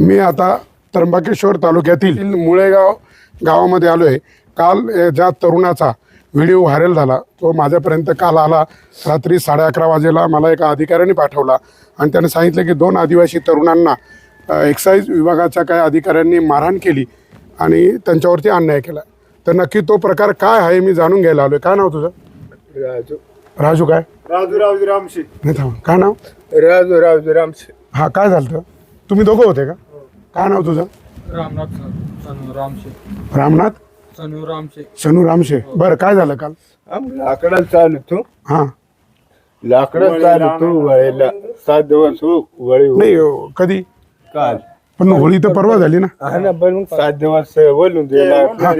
मी आता त्र्यंबकेश्वर तालुक्यातील मुळेगाव गावामध्ये आलो आहे काल ज्या तरुणाचा व्हिडिओ व्हायरल झाला तो माझ्यापर्यंत काल आला. रात्री साडे अकरा वाजेला मला एका अधिकाऱ्याने पाठवला आणि त्याने सांगितलं की दोन आदिवासी तरुणांना एक्साईज विभागाच्या काही अधिकाऱ्यांनी मारहाण केली आणि त्यांच्यावरती अन्याय केला. तर नक्की तो प्रकार काय आहे मी जाणून घ्यायला आलो काय नाव तुझं? राजू. राजू काय? राजू राजू रामशे. नाही थांब. काय नाव? राजू राजू रामशे. हा काय झालं? तुम्ही दोघं होते का? काय नाव तुझं? Ramnath सनू Ramsay. Ramnath? सनू Ramsay. Shanu Ramsay. बरं काय झालं काल? लाकडा चालतो हां. लाकडा चालतो वळेला. सात दिवस हो वळी हो. नाही अं, कधी? काल. पण होळी तर परवा झाली ना. हा ना पण मग सात दिवस वळून हा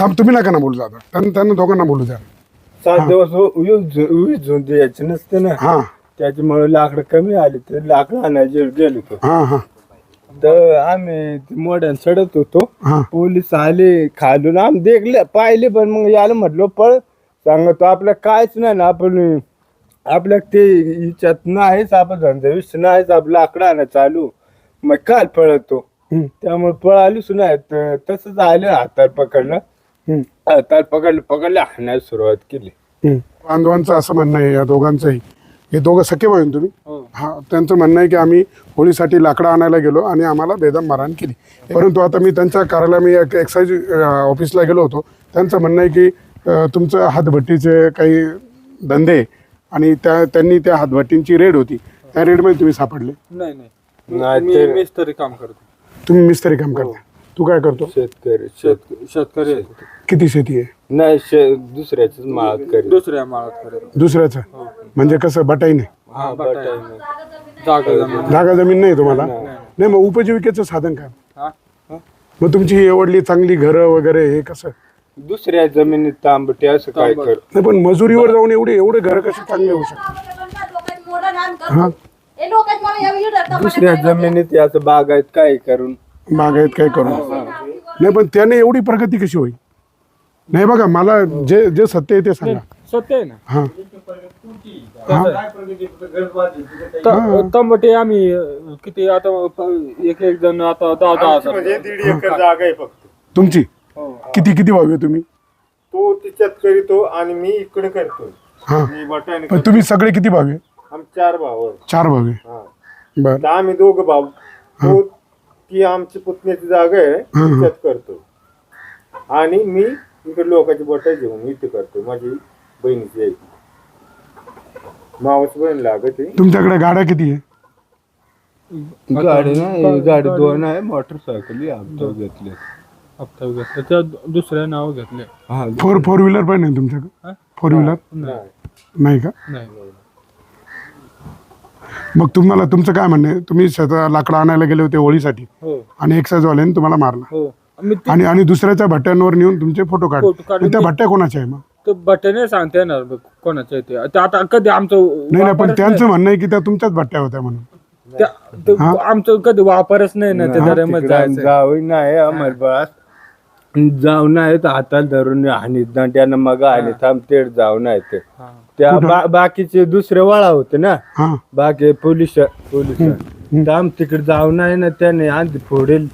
थांब तुम्ही नका ना बोलू जाता. त्यांना त्यांना दोघांना बोलू द्या. सात दिवस हो, द्यायचे नसते ना. हां. त्याच्यामुळे लाकडं कमी आली तर लाकडं आणायचे गेलो हां हां. तर आम्ही मोड्यान चढत होतो. हां. पोलीस आले खालून. आम्ही देखले पाहिले पण मग याला म्हटलं पळ. सांगतो आपलं कायच नाही ना आपण आपल्या ते हिच्यात नाहीच आपण धंदा विषय नाहीच आपलं आकडा ना चालू. मग काल पळतो. हम्म, त्यामुळे पळालीच नाही तर तसंच आलं हातात पकडलं. हम्म, हातात पकडलं पकडलं हाणायला सुरुवात केली. बांधवांचं असं म्हणणं आहे या दोघांचंही. हे दोघं सख्खे भाऊ तुम्ही? हो. हा त्यांचं म्हणणं आहे की आम्ही होळीसाठी लाकडं आणायला गेलो आणि आम्हाला बेदम मारहाण केली. परंतु आता मी त्यांच्या कार्यालय मी एक एक्साईज ऑफिसला गेलो होतो. त्यांचं म्हणणं आहे की तुमचं हातभट्टीचे काही धंदे आणि त्या त्यांनी त्या हातभट्टींची रेड होती. त्या रेडमध्ये तुम्ही सापडले. नाही नाही. मी मिस्त्री काम करतो. तुम्ही मिस्त्री काम करता. तू काय करतो? शेतकरी शेत शेत शेतकरी आहे. किती शेती आहे? नाही शे दुसऱ्याच माळात करी दुसऱ्या माळात करतो दुसऱ्याचं? म्हणजे कसं बटाईने? हा बटाई. जागा जमीन. जागा जमीन नाही तुम्हाला? नाही मग उपजीविकेचं साधन काय? हा? मग तुमची ही एवढली चांगली घरं वगैरे हे कसं? दुसऱ्या जमिनीत तांबटे असं काय तांबट. कर? नाही पण मजुरीवर जाऊन एवढे एवढे घर कसे चांगले होऊ शकतात? हा. दुसऱ्या जमिनीत याचं बागायत काय करून? बागायत काय करून नाही पण त्याने एवढी प्रगती कशी होईल? नाही बघा मला जे जे सत्य आहे ते सांगा. सत्य आहे ना? हा. त- तंबटे आम्ही अं, किती आता प- एक एक जण आता दहा दहा हजार. म्हणजे दीड एकर जागा आहे फक्त. तुमची? हो. किती किती भावी आहे तुम्ही? तो तिच्यात करीतो आणि मी इकडे करतो. हा. मी पण तुम्ही सगळे किती भावी आहे? आम्ही चार भाऊ आहे. चार भावी हा. बर. तर आम्ही दोघं भाऊ. तो ती आमची पुतण्याची जागा आहे. तिच्यात करतो आणि मी इकडे लोकांची बटा घेऊन इथे करतो माझी बहिणीची आहे ती. मावस बहीण लागत आहे. तुमच्याकडे गाड्या किती आहे? गाडी नाही गाडी दोन आहे मोटरसायकल आमच्या घेतले. हप्ता घेतला त्या दुसऱ्या नाव घेतले हा फोर फोर व्हीलर पण आहे तुमच्याकडे? हा? फोर व्हीलर नाही. नाही का? नाही. मग तुम्हाला तुमचं काय म्हणणं आहे? तुम्ही शेतात लाकडं आणायला गेले होते होळीसाठी हो. आणि एक्साईजवाल्याने तुम्हाला मारला. हो. मी ते- आणि आणि दुसऱ्याच्या भट्ट्यांवर नेऊन तुमचे फोटो काढले. फोटो. पण त्या भट्ट्या कोणाच्या आहे मग? ते बटने सांगता येणार बघ कोणाच्या ते ते. आता कधी आमचं नाही नाही पण वापरच त्यांचं म्हणणं आहे की त्या तुमच्याच भट्ट्या होत्या म्हणून. नाही. त्या- ते आमचं कधी वापरच नाही ना ते दऱ्यामध्ये जायचं नाही अमरबास जाऊ नाही तर हातात धरून आणि दांड्यानं मग आणि थांब तेड जाऊ नाही ते हा. त्या बा- बाकीचे दुसरे वळा होते ना? हा. बाकी पोलीस पोलीस. थांब तिकडे जाऊ नाही ना त्याने आणते फोडेल.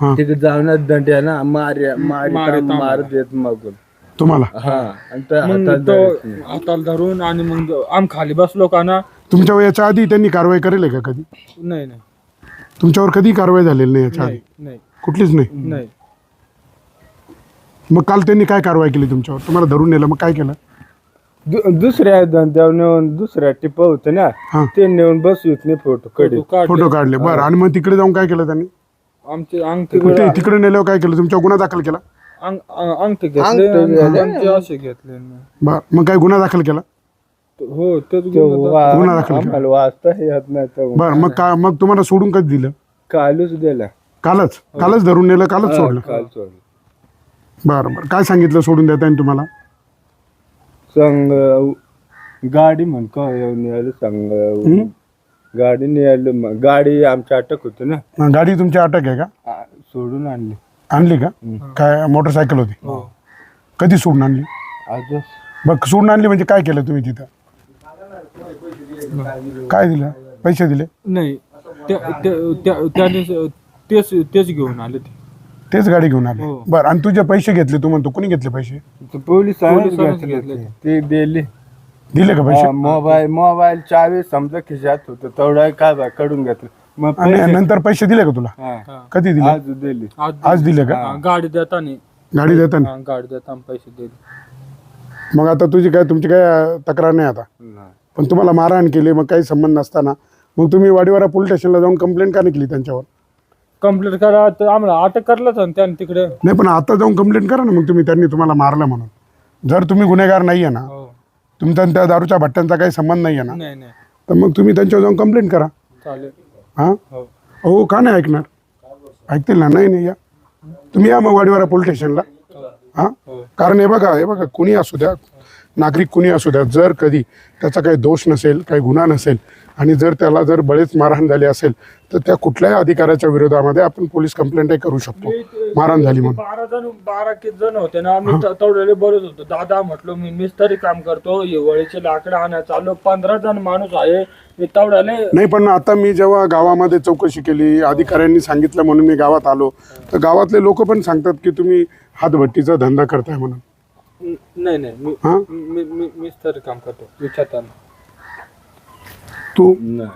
हा. तिकडे जाऊ ना दंड्याना मार्या मारी मारे देत मग. तुम्हाला? हा. आणि त्या मग हातात तो धरायचं. नाही. हाताला धरून आणि मग आम खाली बसलो का ना? तुमच्या याच्या आधी त्यांनी कारवाई करेल आहे का कधी? नाही नाही. तुमच्यावर कधी कारवाई झालेली नाही याच्या आधी? नाही. कुठलीच नाही? नाही. मग काल त्यांनी काय कारवाई केली तुमच्यावर? तुम्हाला धरून नेलं मग काय केलं? दु- दुसऱ्या धंद्यावर नेऊन दुसऱ्या टिप होते ना हा. ते नेऊन बसवीत नाही फोटो कडे फोटो काढले. फोटो काढले. बरं आणि मग तिकडे जाऊन काय केलं त्यांनी? आमचे अंगठी मग ते तिकडे नेल्यावर काय केलं? तुमच्या गुन्हा दाखल केला? अंग- अंग- अंगठी घेतले. अंगठी आणि घेतले. आमचे असे घेतले. ना. बरं मग काय गुन्हा दाखल केला? हो तेच गुन्हा दाखल केला. आम्हाला वाचता येत नाही तर बरं मग काय मग तुम्हाला सोडून कधी दिलं? कालच दिला. कालच? कालच धरून नेलं कालच सोडलं? काल सोडलं. बरं बरं. काय सांगितलं सोडून देता येईल तुम्हाला? संग गाडी म्हण का येऊन यायला सांग गाडी न्यायला मग गाडी आमची अटक होती ना. गाडी तुमची अटक आहे का? आ, सोडून आणली. आणली का? काय मोटरसायकल होती? हो. कधी सोडून आणली? आजच मग सोडून आणली म्हणजे काय केलं तुम्ही तिथं? काय दिलं? पैसे दिले? नाही त्या- त्या- त्या- त्याने तेच तेच घेऊन आले ते. तेच गाडी घेऊन आले. हो. बरं आणि तुझे पैसे घेतले तू म्हणतो कुणी घेतले पैसे? ते पोलिसांनी पोलिसांनीच घेतले घेतले. ते दिले. दिले का पैसे? हा, मोबाईल मोबाईल चावी समजा खिशात होत तेवढा काय बा कडून घेतलं. मग आणि पैसे- नंतर पैसे दिले का तुला? हा. कधी दिले? आज दिले. आज दिले. का? हा, गाडी देताना. गाडी देताना? गाडी देताना पैसे दिले. मग आता तुझी काय तुमची काय अं, तक्रार नाही आता? नाही. पण तुम्हाला मारहाण केली मग काही संबंध नसताना. मग तुम्ही वाडीवाडा पोलीस स्टेशनला जाऊन कंप्लेंट का नाही केली त्यांच्यावर? कंप्लीट करा तर आम्हाला अटक करलाच ना त्याने तिकडे. नाही पण आता जाऊन कंप्लेंट करा ना मग तुम्ही त्यांनी तुम्हाला मारलं म्हणून. जर तुम्ही गुन्हेगार नाही आहे ना हो. तुमचा आणि त्या दारूच्या भट्ट्यांचा काही संबंध नाही आहे ना नाही नाही. तर मग तुम्ही त्यांच्यावर जाऊन कंप्लेंट करा. चालेल. हां? हो. हो का नाही ऐकणार? ऐकतील ना? नाही नाही या. तुम्ही या मग वाडीवाडा पोलीस स्टेशनला. हां? हो. कारण हे बघा हे बघा कुणी असू द्या नागरिक कुणी असू द्या जर कधी त्याचा काही दोष नसेल काही गुन्हा नसेल आणि जर त्याला जर बळेच मारहाण झाली असेल तर त्या कुठल्याही अधिकाऱ्याच्या विरोधामध्ये आपण पोलीस कंप्लेंटही करू शकतो. मारहाण झाली म्हणून. बारा जण बारा किती जण होते ना आम्ही त- तेवढे बरेच होतो. दादा म्हटलो मी मिस्त्री काम करतो वळीचे लाकडं आणायला चाललो पंधरा जण माणूस आहे मी तेवढ्याले नाही पण आता मी जेव्हा गावामध्ये चौकशी केली अधिकाऱ्यांनी सांगितलं म्हणून मी गावात आलो तर गावातले लोक पण सांगतात की तुम्ही हातभट्टीचा धंदा करताय म्हणून. नाही नाही. मी हां? मी मी मिस्त्री काम करतो. विचारताना. तू नाही.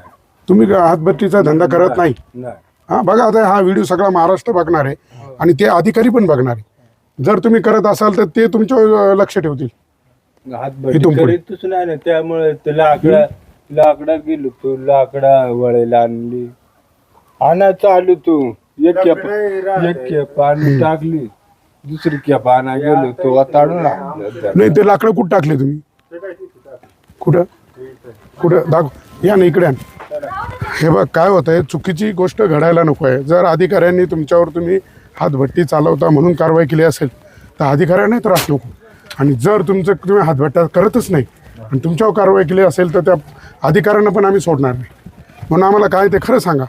तुम्ही का हातभट्टीचा धंदा करत नाही? नाही. हा बघा आता हा व्हिडिओ सगळा महाराष्ट्र बघणार आहे आणि ते अधिकारी पण बघणार आहे. जर तुम्ही करत असाल तर ते तुमच्यावर अं, लक्ष ठेवतील. हात इथून पुढे. करीतच नाही ना. त्यामुळे ते लाकडा लाकडा गेलो तू. लाकडा वळेला आणली. आणा चालू तू. एक खेप एक खेप आणि टाकली. दुसरी खेप गेलो तो ताडून नाही ते लाकडं कुठं टाकले तुम्ही? कुठं? कुठं? दाख या ना इकडे आण. हे बघ काय होत आहे चुकीची गोष्ट घडायला नको आहे. जर अधिकाऱ्यांनी तुमच्यावर तुम्ही हातभट्टी चालवता म्हणून कारवाई केली असेल तर अधिकाऱ्यांनाही त्रास नको. आणि जर तुमचं तुम्ही हातभट्टा करतच नाही आणि तुमच्यावर कारवाई केली असेल तर त्या अधिकाऱ्यांना पण आम्ही सोडणार नाही. म्हणून आम्हाला काय ते खरं सांगा.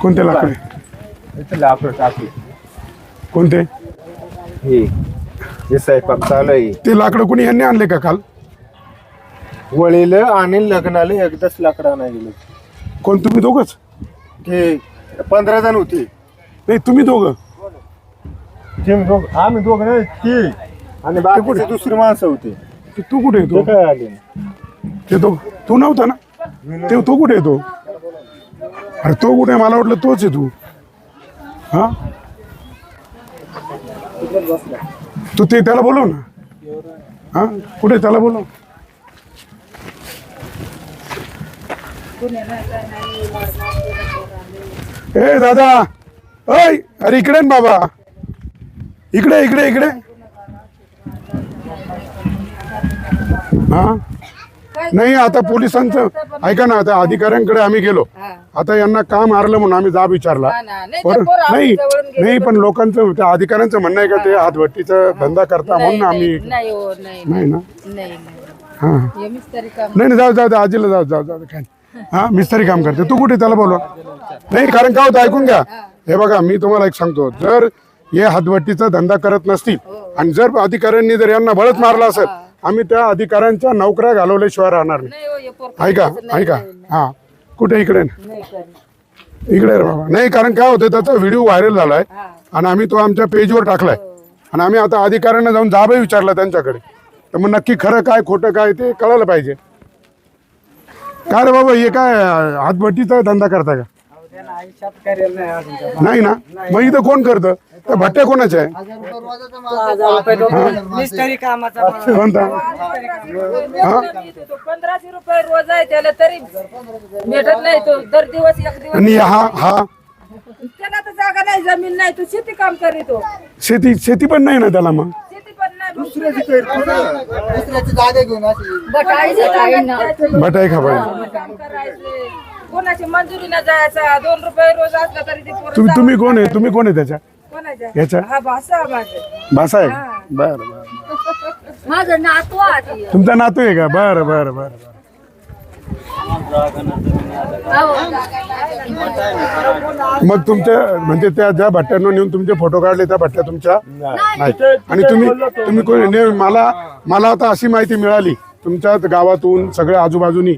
कोणते लाकडे? इथं लाकडं टाकली कोणते? हे हे स्वयंपाक चालू आहे. ते लाकडं कोणी यांनी आणले का काल? वळीला आणि लग्नाला एकदाच लाकडा नाही गेलो. कोण तुम्ही दोघंच? ते पंधरा जण होते. नाही तुम्ही दोघं. ते दोघ- आम्ही दोघं नाही ते आणि बाकीचे दुसरी माणसं होते. ते तू कुठे ते? येतो काय आले? ते तो तू नव्हता ना? ते तो कुठे येतो अरे तो कुठे मला वाटलं तोच आहे तू. हा? तू ते त्याला बोलव ना. हा? कुठे त्याला बोलव? ए दादा. अय अरे इकडे ना बाबा. इकडे इकडे इकडे. हा? नाही आता पोलिसांचं ऐका ना आता अधिकाऱ्यांकडे आम्ही गेलो. आता यांना का मारलं म्हणून आम्ही जाब विचारला. हा पोरं नाही नाही पण लोकांचं त्या अधिकाऱ्यांचं म्हणणं आहे का ते हातभट्टीचा धंदा करता म्हणून आम्ही नाही हो नाही नाही ना? हा. हा. हे काम नाही जाऊ जाऊ आजीला जाऊ जाऊ जाऊ काय. हा मिस्त्री काम करते. तू कुठे त्याला बोलवा. नाही कारण काय होतं? ऐकून घ्या. हे. बघा मी तुम्हाला एक सांगतो. जर हे हातभट्टीचा धंदा करत नसतील आणि जर अधिकाऱ्यांनी जर यांना बळच मारला असेल आम्ही त्या अधिकाऱ्यांच्या नोकऱ्या घालवल्याशिवाय राहणार नाही. हो हे ऐका ऐका. हा. कुठे? इकडे. इकडे. रे बाबा. नाही कारण काय होतं त्याचा व्हिडिओ व्हायरल झालाय हा. आणि आम्ही तो आमच्या पेजवर टाकलाय. आणि आम्ही आता अधिकाऱ्यांना जाऊन जाबही विचारला त्यांच्याकडे. तर मग नक्की खरं काय खोटं काय ते कळायला पाहिजे. काय रे बाबा हे काय हातभट्टीचा धंदा करता का? नाही ना? मग इथं कोण करतं? त्या भट्ट्या कोणाच्या आहे? मिस्त्री कामाचा कोणता? तो पंधराशे रुपये रोज आहे त्याला तरी भेटत नाही तो. दर दिवस एक दिवस आणि हा हा? त्याला तर जागा नाही जमीन नाही तू शेती काम करीतो. शेती शेती पण नाही ना त्याला मग? शेती पण नाही बटाईचं जागा नाही. भटाई खा पाहिजे काम करायचे. कोणाची मंजुरी न जायचा? दोन रुपये रोज असला तरी ते पोरं तुम्ही तुम्ही कोण आहे? तुम्ही कोण आहे त्याच्या? कोणाच्या? याच्या? हा भाषा माझं भाषा आहे का? बरं बरं. माझं नातू आहे. तुमचा नातू आहे का? बरं बरं बरं बरं. मग तुमच्या म्हणजे त्या ज्या भट्ट्यांना नेऊन तुमचे फोटो काढले त्या भट्ट्या तुमच्या नाही. आणि तुम्ही तुम्ही कोणी नाही मला मला आता अशी माहिती मिळाली. तुमच्या गावातून सगळ्या आजूबाजूनी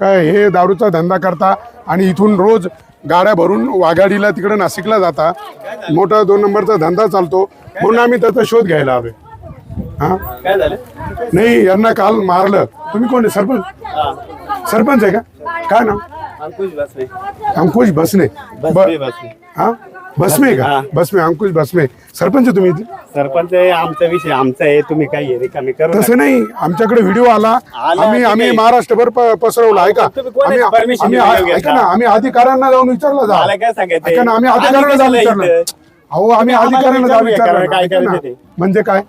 काय हे दारूचा धंदा करता आणि इथून रोज गाड्या भरून वाघाडीला तिकडे नाशिकला जाता. मोठा दोन नंबरचा धंदा चालतो. म्हणून आम्ही त्याचा शोध घ्यायला हवे हा? नाही यांना काल मारलं. तुम्ही कोण आहे? सरपंच? सरपंच आहे का? काय नाव? अंकुश बसने अंकुश भसने बसने ब- बसने हा? भस्मे का हा. भस्मे अंकुश भस्मे सरपंच तुम्ही? सरपंच आहे, आमचा विषय आमचा आहे तुम्ही काय हे रिकामी करू तसं नाही आमच्याकडे व्हिडिओ आला आला आम्ही आम्ही. महाराष्ट्रभर प- पसरवला आहे का तुम्ही कोणाची आम्ही permission आम्ही घेऊन घेता? ऐका ना आम्ही अधिकाऱ्यांना जाऊन विचारलं जा मला काय सांगायचं? ऐका ना आम्ही आम्ही अधिकाऱ्यांना जाऊन कशाला विचारलं इथं? अहो आम्ही आम्हाला अधिकाऱ्यांना जाऊन विचारलं काय ऐका ना. करायचं ते. म्हणजे काय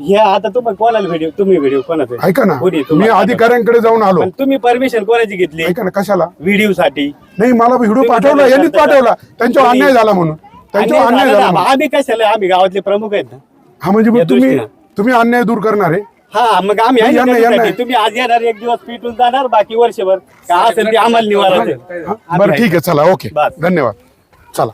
हे आता तुम्ही कोणाला व्हिडिओ तुम्ही व्हिडिओ कोणाचा? ऐका ना. कोणी मी अधिकाऱ्यांकडे जाऊन आलो. पण तुम्ही परमिशन कोणाची घेतली? ऐका ना कशाला? व्हिडिओ साठी. नाही मला व्हिडिओ पाठवला यांनीच? पाठवला. त्यांच्यावर कोणी? अन्याय झाला म्हणून. त्यांच्यावर अन्याय झाला म्हणून. आम्ही कशाला आम्ही गावातले प्रमुख आहेत ना? हा म्हणजे मग तुम्ही दृष्टीनं. तुम्ही अन्याय दूर करणार आहे. हा मग आम्ही आहे ना यांना- यांना- त्याच्यासाठी. तुम्ही आज येणार एक दिवस पिटून जाणार बाकी वर्षभर. का असेल ते आम्हाला निवारायचं हा? बरं ठीक आहे चला ओके. बस. धन्यवाद. चला.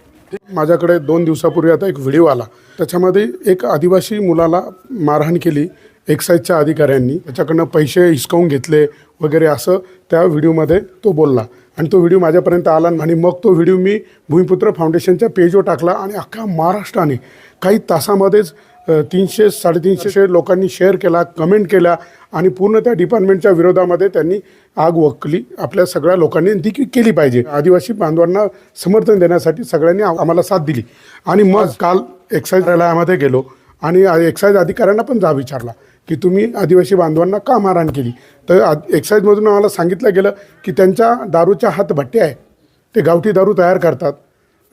माझ्याकडे दोन दिवसापूर्वी आता एक व्हिडिओ आला. त्याच्यामध्ये एक आदिवासी मुलाला मारहाण केली एक्साईजच्या अधिकाऱ्यांनी. त्याच्याकडनं पैसे हिसकावून घेतले वगैरे असं त्या व्हिडिओमध्ये तो बोलला. आणि तो व्हिडिओ माझ्यापर्यंत आला आणि मग तो व्हिडिओ मी भूमिपुत्र फाउंडेशनच्या पेजवर टाकला आणि अख्ख्या महाराष्ट्राने काही तासामध्येच तीनशे साडेतीनशे लोकांनी शेअर केला कमेंट केल्या आणि पूर्ण त्या डिपार्टमेंटच्या विरोधामध्ये त्यांनी आग वकली. आपल्या सगळ्या लोकांनी ती केली पाहिजे. आदिवासी बांधवांना समर्थन देण्यासाठी सगळ्यांनी आम्हाला साथ दिली. आणि मग काल एक्साईज कार्यालयामध्ये गेलो आणि एक्साईज अधिकाऱ्यांना पण जा विचारला की तुम्ही आदिवासी बांधवांना का मारहाण केली? तर आ- एक्साईजमधून आम्हाला सांगितलं गेलं की त्यांच्या दारूच्या हात आहे ते गावठी दारू तयार करतात.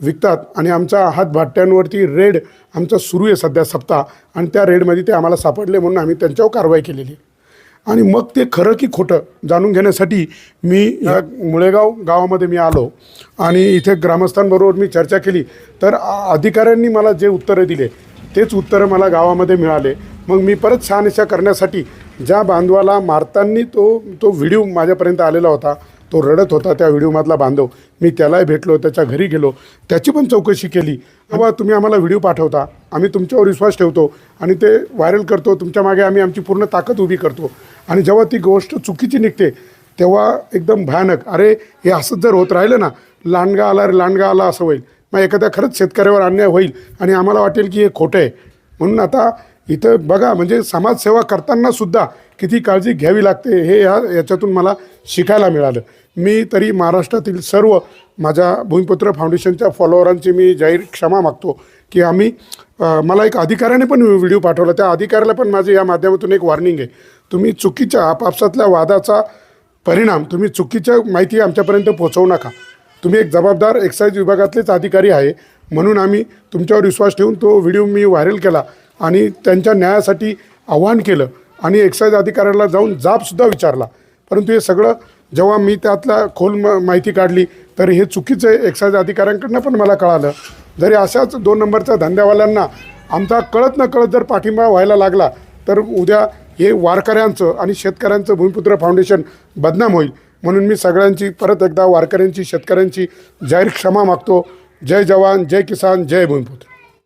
विकतात. आणि आमच्या हात भाट्यांवरती रेड आमचा सुरू आहे सध्या सप्ताह. आणि त्या रेडमध्ये ते आम्हाला सापडले म्हणून आम्ही त्यांच्यावर कारवाई केलेली. आणि मग ते खरं की खोटं जाणून घेण्यासाठी मी ह्या मुळेगाव गावामध्ये मी आलो. आणि इथे ग्रामस्थांबरोबर मी चर्चा केली. तर अधिकाऱ्यांनी मला जे उत्तरं दिले तेच उत्तरं मला गावामध्ये मिळाले. मग मी परत शहानिशा करण्यासाठी ज्या बांधवाला मारताना तो तो व्हिडिओ माझ्यापर्यंत आलेला होता तो रडत होता त्या व्हिडिओमधला बांधव. मी त्यालाही भेटलो त्याच्या घरी गेलो. त्याची पण चौकशी केली. बाबा तुम्ही आम्हाला व्हिडिओ पाठवता. आम्ही तुमच्यावर विश्वास ठेवतो आणि ते व्हायरल करतो. तुमच्या मागे आम्ही आमची पूर्ण ताकद उभी करतो. आणि जेव्हा ती गोष्ट चुकीची निघते तेव्हा एकदम भयानक अरे हे असंच जर होत राहिलं ना लांडगा आला रे लांडगा आला असं होईल. मग एखाद्या खरंच शेतकऱ्यावर अन्याय होईल आणि आम्हाला वाटेल की हे खोटं आहे. म्हणून आता इथं बघा म्हणजे समाजसेवा करताना सुद्धा किती काळजी घ्यावी लागते हे या याच्यातून मला शिकायला मिळालं. मी तरी महाराष्ट्रातील सर्व माझ्या भूमिपुत्र फाउंडेशनच्या फॉलोअरांची मी जाहीर क्षमा मागतो की आम्ही मला एक अधिकाऱ्याने पण व्हिडिओ पाठवला. त्या अधिकाऱ्याला पण माझे या माध्यमातून एक वॉर्निंग आहे. तुम्ही चुकीच्या आपापसातल्या वादाचा परिणाम तुम्ही चुकीच्या माहिती आमच्यापर्यंत पोहोचवू नका. तुम्ही एक जबाबदार एक्साईज विभागातलेच अधिकारी आहे. म्हणून आम्ही तुमच्यावर विश्वास ठेवून तो व्हिडिओ मी व्हायरल केला. आणि त्यांच्या न्यायासाठी आव्हान केलं आणि एक्साईज अधिकाऱ्याला जाऊन जाबसुद्धा विचारला. परंतु हे सगळं जेव्हा मी त्यातला खोल म माहिती काढली तर हे चुकीचं आहे. एक्साईज अधिकाऱ्यांकडनं पण मला कळालं. जरी अशाच दोन नंबरच्या धंद्यावाल्यांना आमचा कळत न कळत जर पाठिंबा व्हायला लागला तर उद्या हे वारकऱ्यांचं आणि शेतकऱ्यांचं भूमिपुत्र फाउंडेशन बदनाम होईल. म्हणून मी सगळ्यांची परत एकदा वारकऱ्यांची शेतकऱ्यांची जाहीर क्षमा मागतो. जय जवान जय किसान जय भूमिपुत्र.